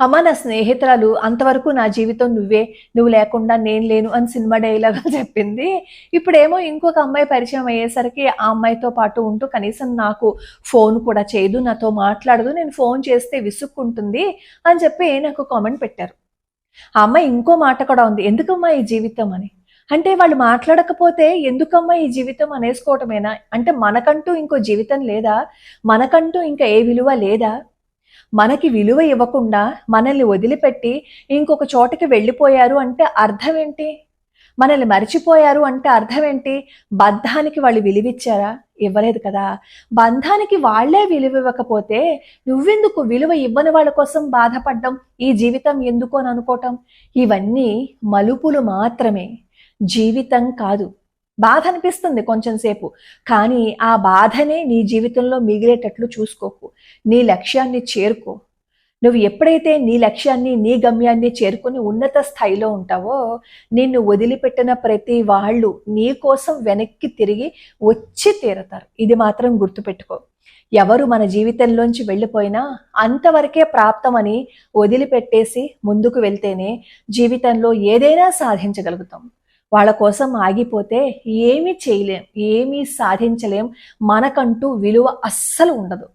అమ్మ నా స్నేహితురాలు అంతవరకు నా జీవితం నువ్వే నువ్వు లేకుండా నేను లేను అని సినిమా డైలాగ్ చెప్పింది. ఇప్పుడేమో ఇంకొక అమ్మాయి పరిచయం అయ్యేసరికి ఆ అమ్మాయితో పాటు ఉంటూ కనీసం నాకు ఫోన్ కూడా చేయదు నాతో మాట్లాడదు నేను ఫోన్ చేస్తే విసుక్కుంటుంది అని చెప్పి నాకు కామెంట్ పెట్టారు. ఆ అమ్మాయి ఇంకో మాట కూడా ఉంది ఎందుకమ్మా ఈ జీవితం అని? అంటే వాళ్ళు మాట్లాడకపోతే ఎందుకమ్మా ఈ జీవితం అనేసుకోవటమేనా? అంటే మనకంటూ ఇంకో జీవితం లేదా? మనకంటూ ఇంకా ఏ విలువ లేదా? మనకి విలువ ఇవ్వకుండా మనల్ని వదిలిపెట్టి ఇంకొక చోటకి వెళ్ళిపోయారు అంటే అర్థం ఏంటి? మనల్ని మర్చిపోయారు అంటే అర్థం ఏంటి? బంధానికి వాళ్ళు విలువిచ్చారా? ఇవ్వలేదు కదా. బంధానికి వాళ్ళే విలువ ఇవ్వకపోతే నువ్వెందుకు విలువ ఇవ్వని వాళ్ళ కోసం బాధపడ్డం? ఈ జీవితం ఎందుకు అని అనుకోవటం? ఇవన్నీ మలుపులు మాత్రమే. జీవితం కాదు. బాధ అనిపిస్తుంది కొంచెం సేపు. కానీ ఆ బాధనే నీ జీవితంలో మిగిలేటట్లు చూసుకోకు. నీ లక్ష్యాన్ని చేరుకో. నువ్వు ఎప్పుడైతే నీ లక్ష్యాన్ని నీ గమ్యాన్ని చేరుకుని ఉన్నత స్థాయిలో ఉంటావో నిన్ను వదిలిపెట్టిన ప్రతి వాళ్ళు నీ కోసం వెనక్కి తిరిగి వచ్చి తీరతారు. ఇది మాత్రం గుర్తుపెట్టుకో. ఎవరు మన జీవితంలోంచి వెళ్ళిపోయినా అంతవరకే ప్రాప్తమని వదిలిపెట్టేసి ముందుకు వెళ్తేనే జీవితంలో ఏదైనా సాధించగలుగుతాం. వాళ్ళ కోసం ఆగిపోతే ఏమీ చేయలేం ఏమీ సాధించలేం. మనకంటూ విలువ అస్సలు ఉండదు.